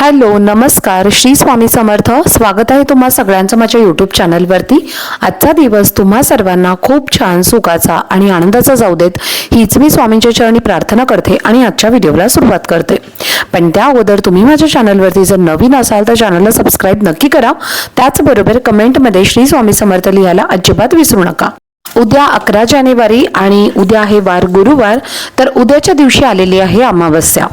Hello नमस्कार. श्री स्वामी समर्थ. स्वागत आहे तुम्हा सगळ्यांचं माझ्या यूट्यूब चॅनलवरती आजचा दिवस तुम्हा सर्वांना खूप छान सुखाचा आणि आनंदाचा जाऊ देत. हीच मी स्वामींच्या चरणी प्रार्थना करते आणि आजच्या व्हिडिओला सुरुवात करते. पण त्या अगोदर तुम्ही माझ्या चॅनलवरती जर नवीन असाल तर चॅनलला सबस्क्राईब नक्की करा. त्याचबरोबर कमेंटमध्ये श्री स्वामी समर्थ लिहायला अजिबात विसरू नका. उद्या अकरा जानेवारी आणि उद्या आहे वार गुरुवार. तर उद्याच्या दिवशी आलेली आहे अमावस्या.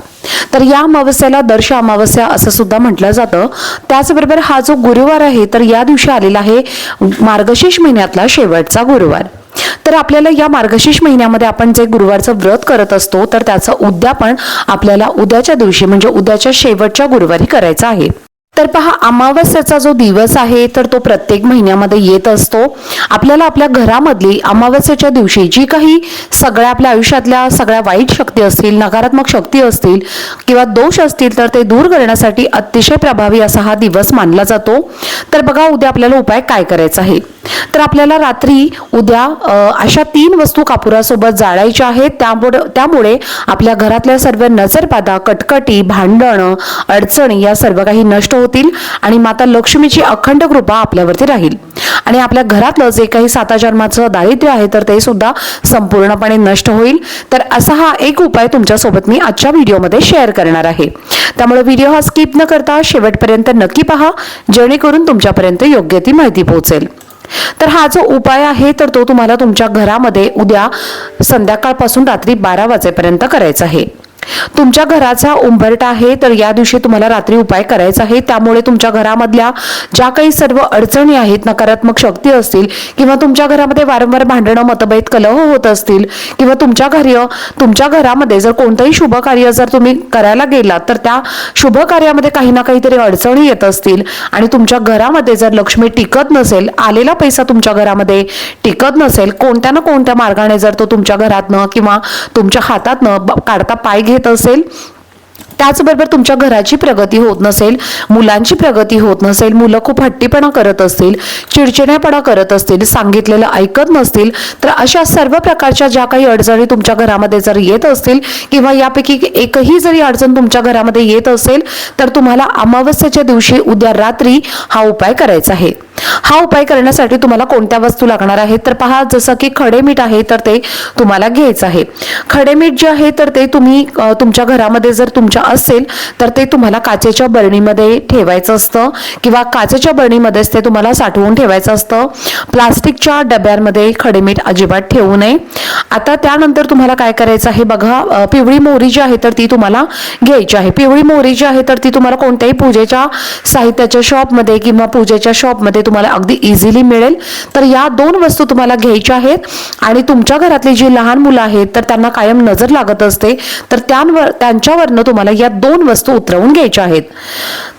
तर या अमावस्याला दर्श अमावस्या असं सुद्धा म्हटलं जातं. त्याचबरोबर हा जो गुरुवार आहे तर या दिवशी आलेला आहे मार्गशीर्ष महिन्यातला शेवटचा गुरुवार. तर आपल्याला या मार्गशीर्ष महिन्यामध्ये आपण जे गुरुवारचं व्रत करत असतो तर त्याचं उद्यापन आपल्याला उद्याच्या दिवशी म्हणजे उद्याच्या शेवटच्या गुरुवारी करायचं आहे. तर पहा अमावस्याचा जो दिवस आहे तर तो प्रत्येक महिन्यामध्ये येत असतो. आपल्याला आपल्या घरामधली अमावस्याच्या दिवशी जी काही सगळ्या आपल्या आयुष्यातल्या सगळ्या वाईट शक्ती असतील नकारात्मक शक्ती असतील किंवा दोष असतील तर ते दूर करण्यासाठी अतिशय प्रभावी असा हा दिवस मानला जातो. तर बघा उद्या आपल्याला उपाय काय करायचा आहे? तर आपल्याला रात्री उद्या अशा तीन वस्तू कापुरासोबत जाळायच्या आहेत. त्यामुळे त्यामुळे आपल्या घरातल्या सर्व नजरबाधा कटकटी भांडणं अडचणी या सर्व काही नष्ट होतील आणि माता लक्ष्मीची अखंड कृपा आपल्यावरती राहील. आणि आपल्या घरातलं जे काही साता जन्माचं दारिद्र्य आहे तर ते सुद्धा संपूर्णपणे नष्ट होईल. तर असा हा एक उपाय तुमच्यासोबत मी आजच्या व्हिडिओमध्ये शेअर करणार आहे. त्यामुळे व्हिडिओ हा स्किप न करता शेवटपर्यंत नक्की पहा जेणेकरून तुमच्यापर्यंत योग्य ती माहिती पोहोचेल. तर हा जो उपाय आहे तर तो तुम्हाला तुमच्या घरामध्ये उद्या संध्याकाळपासून रात्री बारा वाजेपर्यंत करायचा आहे. तुमच्या घराचा उंबरटा आहे तर या दिवशी तुम्हाला रात्री उपाय करायचा आहे. त्यामुळे तुमच्या घरामधल्या ज्या काही सर्व अडचणी आहेत नकारात्मक शक्ती असतील किंवा तुमच्या घरामध्ये वारंवार भांडणं मतभेद कलह होत असतील किंवा तुमच्या घरी तुमच्या घरामध्ये जर कोणतंही शुभ कार्य जर तुम्ही करायला गेलात तर त्या शुभ कार्यामध्ये काही ना काहीतरी अडचणी येत असतील. आणि तुमच्या घरामध्ये जर लक्ष्मी टिकत नसेल आलेला पैसा तुमच्या घरामध्ये टिकत नसेल कोणत्या ना कोणत्या मार्गाने जर तो तुमच्या घरातनं किंवा तुमच्या हातातनं ब- काढता पाय घेत असेल त्याचबरोबर तुमच्या घराची प्रगती होत नसेल मुलांची प्रगती होत नसेल मुलं खूप हट्टीपणा करत असतील चिडचिडेपणा करत असतील सांगितलेलं ऐकत नसतील तर अशा सर्व प्रकारच्या ज्या काही अडचणी तुमच्या घरामध्ये जर येत असतील किंवा यापैकी एकही जरी अडचण तुमच्या घरामध्ये येत असेल तर तुम्हाला अमावस्येच्या दिवशी उद्या रात्री हा उपाय करायचा आहे. हा उपाय करण्यासाठी तुम्हाला कोणत्या वस्तू लागणार आहेत? तर पहा जसं की खडे मीठ आहे तर ते तुम्हाला घ्यायचं आहे. खडे मीठ जे आहे तर ते तुम्ही तुमच्या घरामध्ये जर तुमच्या असेल तर ते तुम्हाला काचेच्या बरणीमध्ये ठेवायचं असतं किंवा काचेच्या बरणीमध्येच ते तुम्हाला साठवून ठेवायचं असतं. प्लास्टिकच्या डब्यांमध्ये खडे मीठ अजिबात ठेवू नये. आता त्यानंतर तुम्हाला काय करायचं आहे बघा पिवळी मोहरी जी आहे तर ती तुम्हाला घ्यायची आहे. पिवळी मोहरी जी आहे तर ती तुम्हाला कोणत्याही पूजेच्या साहित्याच्या शॉपमध्ये किंवा पूजेच्या शॉपमध्ये तुम्हाला अगदी इझिली मिळेल. तर या दोन वस्तू तुम्हाला घ्यायच्या आहेत. आणि तुमच्या घरातली जी लहान मुलं आहेत तर त्यांना कायम नजर लागत असते. तर त्यांवर त्यांच्यावरनं तुम्हाला या दोन वस्तू उतरवून घ्यायच्या आहेत.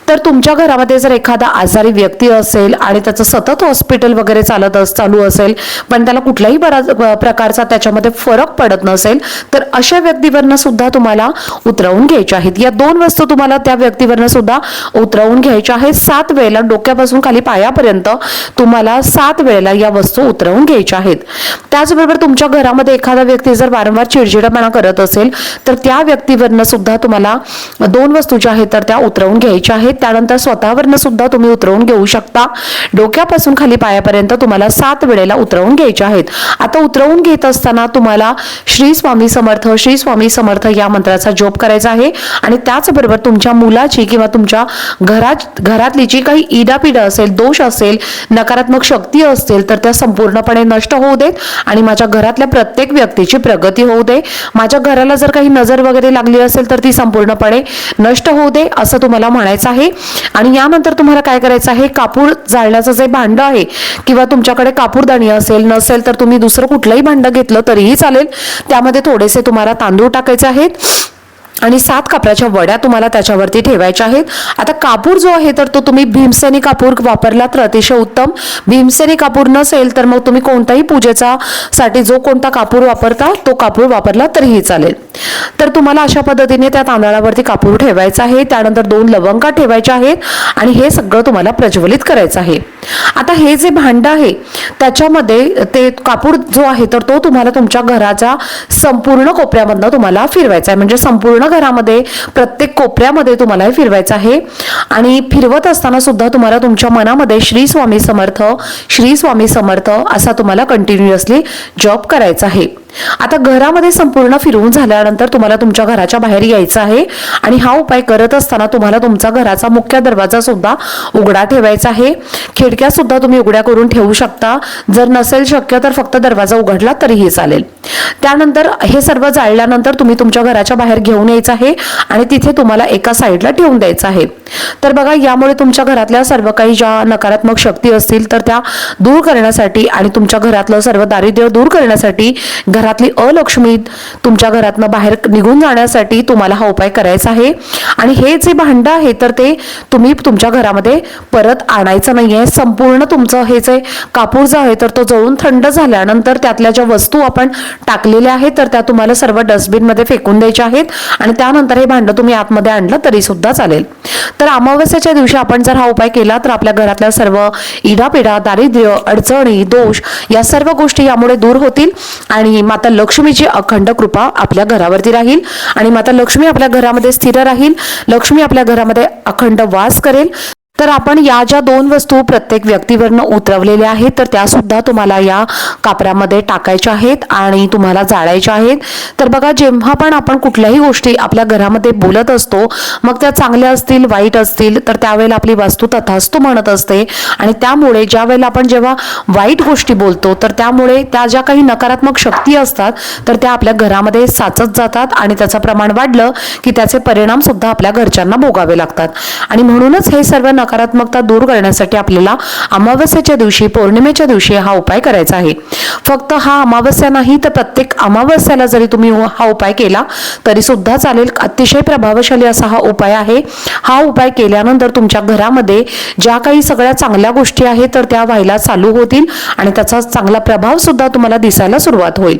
तर तुमच्या घरामध्ये जर एखादा आजारी व्यक्ती असेल आणि त्याचं सतत हॉस्पिटल वगैरे चालत अस चालू असेल पण त्याला कुठल्याही बराच प्रकारचा त्याच्यामध्ये फरक पडत नसेल तर अशा व्यक्तीवरनं सुद्धा तुम्हाला उतरवून घ्यायच्या आहेत. या दोन वस्तू तुम्हाला त्या व्यक्तीवरनं सुद्धा उतरवून घ्यायच्या आहेत. सात वेळेला डोक्यापासून खाली पायापर्यंत तुम्हाला सात वेळेला या वस्तू उतरवून घ्यायच्या आहेत. त्याचबरोबर तुमच्या घरामध्ये एखादा व्यक्ती जर वारंवार चिडचिडपणा करत असेल तर त्या व्यक्तीवरनं सुद्धा तुम्हाला दोन वस्तू ज्या आहेत तर त्या उतरवून घ्यायच्या आहेत. त्यानंतर स्वतःवरनं सुद्धा तुम्ही उतरवून घेऊ शकता. डोक्यापासून खाली पायापर्यंत तुम्हाला सात वेळेला उतरवून घ्यायच्या आहेत. आता उतरवून घेत असताना तुम्हाला श्री स्वामी समर्थ श्री स्वामी समर्थ या मंत्राचा जोप करायचा आहे. आणि त्याचबरोबर तुमच्या मुलाची किंवा तुमच्या घरात घरातली जी काही इडापिडा असेल दोष असेल नकारात्मक शक्ती असेल तर त्या संपूर्णपणे नष्ट होऊ देत. आणि माझ्या घरातल्या प्रत्येक व्यक्तीची प्रगती होऊ दे. माझ्या घराला जर काही नजर वगैरे लागली असेल तर ती संपूर्णपणे नष्ट होऊ दे असं तुम्हाला म्हणायचं आहे. आणि यानंतर तुम्हाला काय करायचं आहे? कापूर जाळण्याचं जे भांडं आहे किंवा तुमच्याकडे कापूरदाणी असेल नसेल तर तुम्ही दुसरं कुठलंही भांडं घेतलं तरीही चालेल. त्यामध्ये थोडेसे तुम्हाला तांदूळ टाकायचे आहेत. आणि सात कापराच्या वड्या तुम्हाला त्याच्यावरती ठेवायच्या आहेत. आता कापूर जो आहे तर तो तुम्ही भीमसेनी कापूर वापरला तर अतिशय उत्तम. भीमसेनी कापूर नसेल तर मग तुम्ही कोणताही पूजेचा साठी जो कोणता कापूर वापरता तो कापूर वापरला तरीही चालेल. तर तुम्हाला अशा पद्धतीने त्या तांदळावरती कापूर ठेवायचा आहे. त्यानंतर दोन लवंगा ठेवायच्या आहेत आणि हे सगळं तुम्हाला प्रज्वलित करायचं आहे. आता हे जे भांडं आहे त्याच्यामध्ये ते कापूर जो आहे तर तो तुम्हाला तुमच्या घराच्या संपूर्ण कोपऱ्यामधनं तुम्हाला फिरवायचा आहे. म्हणजे संपूर्ण घरामध्ये प्रत्येक कोपऱ्यामध्ये तुम्हाला हे फिरवायचं आहे. आणि फिरवत असताना सुद्धा तुम्हाला तुमच्या मनामध्ये श्री स्वामी समर्थ श्री स्वामी समर्थ असा तुम्हाला कंटिन्युअसली जॉब करायचा आहे. आता घरामध्ये संपूर्ण फिरवून झाल्यानंतर तुम्हाला तुमच्या घराच्या बाहेर यायचं आहे आणि हा उपाय करत असताना तुम्हाला तुमचा घराचा मुख्य दरवाजा सुद्धा उघडा ठेवायचा आहे. खिडक्या सुद्धा तुम्ही उघड्या करून ठेवू शकता. जर नसेल शक्य तर फक्त दरवाजा उघडला तरीही चालेल. त्यानंतर हे सर्व जाळल्यानंतर तुम्ही तुमच्या घराच्या बाहेर घेऊन यायचं आहे आणि तिथे तुम्हाला एका साईडला ठेवून द्यायचं आहे. तर बघा यामुळे तुमच्या घरातल्या सर्व काही ज्या नकारात्मक शक्ती असतील तर त्या दूर करण्यासाठी आणि तुमच्या घरातलं सर्व दारिद्र्य दूर करण्यासाठी घरातली अलक्ष्मी तुमच्या घरातनं बाहेर निघून जाण्यासाठी तुम्हाला हा उपाय करायचा आहे. आणि हे जे भांडं आहे तर ते तुम्ही तुमच्या घरामध्ये परत आणायचं नाही आहे संपूर्ण तुमचं हे जे कापूर जो आहे तर तो जळून थंड झाल्यानंतर त्यातल्या ज्या वस्तू आपण टाकलेल्या आहेत तर त्या तुम्हाला सर्व डस्टबिनमध्ये फेकून द्यायच्या आहेत. आणि त्यानंतर हे भांडं तुम्ही आतमध्ये आणलं तरी सुद्धा चालेल. तर अमावस्याच्या दिवशी आपण जर हा उपाय केला तर आपल्या घरातल्या सर्व इडापिडा दारिद्र्य अडचणी दोष या सर्व गोष्टी यामुळे दूर होतील. आणि माता लक्ष्मीची अखंड कृपा आपल्या घरावरती राहील आणि माता लक्ष्मी आपल्या घरामध्ये स्थिर राहील. लक्ष्मी आपल्या घरामध्ये अखंड वास करेल. तर आपण या ज्या दोन वस्तू प्रत्येक व्यक्तीवरनं उतरवलेल्या आहेत तर त्यासुद्धा तुम्हाला या कापरामध्ये टाकायच्या आहेत आणि तुम्हाला जाळायच्या आहेत. तर बघा जेव्हा पण आपण कुठल्याही गोष्टी आपल्या घरामध्ये बोलत असतो मग त्या चांगल्या असतील वाईट असतील तर त्यावेळेला आपली वास्तू तथास्तू म्हणत असते. आणि त्यामुळे ज्या वेळेला आपण जेव्हा वाईट गोष्टी बोलतो तर त्यामुळे त्या ज्या काही नकारात्मक शक्ती असतात तर त्या आपल्या घरामध्ये साचत जातात आणि त्याचं प्रमाण वाढलं की त्याचे परिणाम सुद्धा आपल्या घरच्यांना भोगावे लागतात. आणि म्हणूनच हे सर्व नकारात्मकता दूर करण्यासाठी आपल्याला अमावस्याच्या दिवशी पौर्णिमेच्या दिवशी हा उपाय करायचा आहे. फक्त हा अमावस्या नाही तर प्रत्येक अमावस्याला जरी तुम्ही हा उपाय केला तरी सुद्धा चालेल. अतिशय प्रभावशाली असा हा उपाय आहे. हा उपाय केल्यानंतर तुमच्या घरामध्ये ज्या काही सगळ्या चांगल्या गोष्टी आहेत तर त्या व्हायला चालू होतील आणि त्याचा चांगला प्रभाव सुद्धा तुम्हाला दिसायला सुरुवात होईल.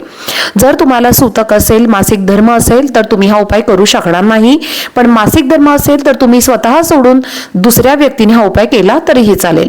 जर तुम्हाला सूतक असेल मासिक धर्म असेल तर तुम्ही हा उपाय करू शकणार नाही. पण मासिक धर्म असेल तर तुम्ही स्वतः सोडून दुसऱ्या व्यक्तीने हा उपाय केला तरीही चालेल.